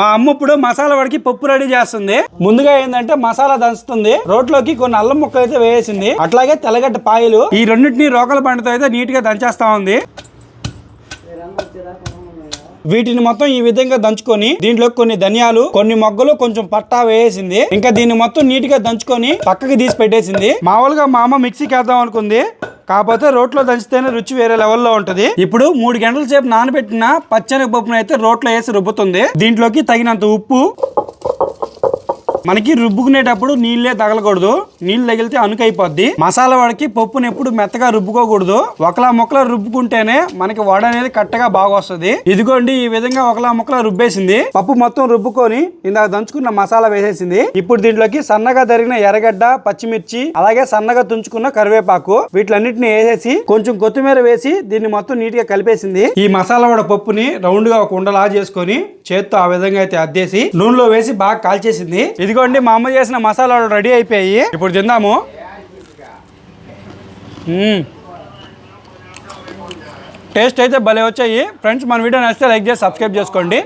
మా అమ్మ ఇప్పుడు మసాలా వాడికి పప్పు రెడీ చేస్తుంది. ముందుగా ఏంటంటే మసాలా దంచుతుంది. రోట్లోకి కొన్ని అల్లం ముక్కలు అయితే వేసింది. అట్లాగే తెల్లగడ్డ పాయలు. ఈ రెండింటిని రోకల పండుతో అయితే నీట్గా దంచేస్తా ఉంది. వీటిని మొత్తం ఈ విధంగా దంచుకొని దీంట్లో కొన్ని ధనియాలు కొన్ని మొగ్గలు కొంచెం పట్టా వేసింది. ఇంకా దీన్ని మొత్తం నీట్గా దంచుకొని పక్కకి తీసి పెట్టేసింది. మామూలుగా మా అమ్మ మిక్సీకి వేద్దాం అనుకుంది. కాకపోతే రోట్లో దంచితేనే రుచి వేరే లెవెల్లో ఉంటుంది. ఇప్పుడు మూడు గంటల సేపు నానబెట్టిన పచ్చని పప్పును అయితే రోట్లో వేసి రుబ్బుతుంది. దీంట్లోకి తగినంత ఉప్పు. మనకి రుబ్బుకునేటప్పుడు నీళ్ళే తగలకూడదు. నీళ్ళు తగిలితే అనుకైపోద్ది మసాలా వాడికి పప్పుని ఎప్పుడు మెత్తగా రుబ్బుకోకూడదు. ఒకలా ముక్కలా రుబ్బుకుంటేనే మనకి వడ అనేది కట్టగా బాగా వస్తుంది ఇదిగోండి ఈ విధంగా ఒకలా ముక్కలా రుబ్బేసింది. పప్పు మొత్తం రుబ్బుకొని ఇందాక దంచుకున్న మసాలా వేసేసింది. ఇప్పుడు దీంట్లోకి సన్నగా తరిగిన ఎర్రగడ్డ పచ్చిమిర్చి అలాగే సన్నగా తుంచుకున్న కరివేపాకు వీటిలన్నిటిని వేసేసి కొంచెం కొత్తిమీర వేసి దీన్ని మొత్తం నీట్గా కలిపేసింది. ఈ మసాలా వడ పప్పుని రౌండ్గా ఒక ఉండలా చేసుకొని చేత్తో ఆ విధంగా అయితే అద్దేసి నూనెలో వేసి బాగా కాల్చేసింది. ఇదిగోండి మా అమ్మ చేసిన మసాలా రెడీ అయిపోయాయి. ఇప్పుడు తిందాము. టేస్ట్ అయితే భలే వచ్చాయి. ఫ్రెండ్స్ మన వీడియో నచ్చితే లైక్ చేసి సబ్స్క్రైబ్ చేసుకోండి.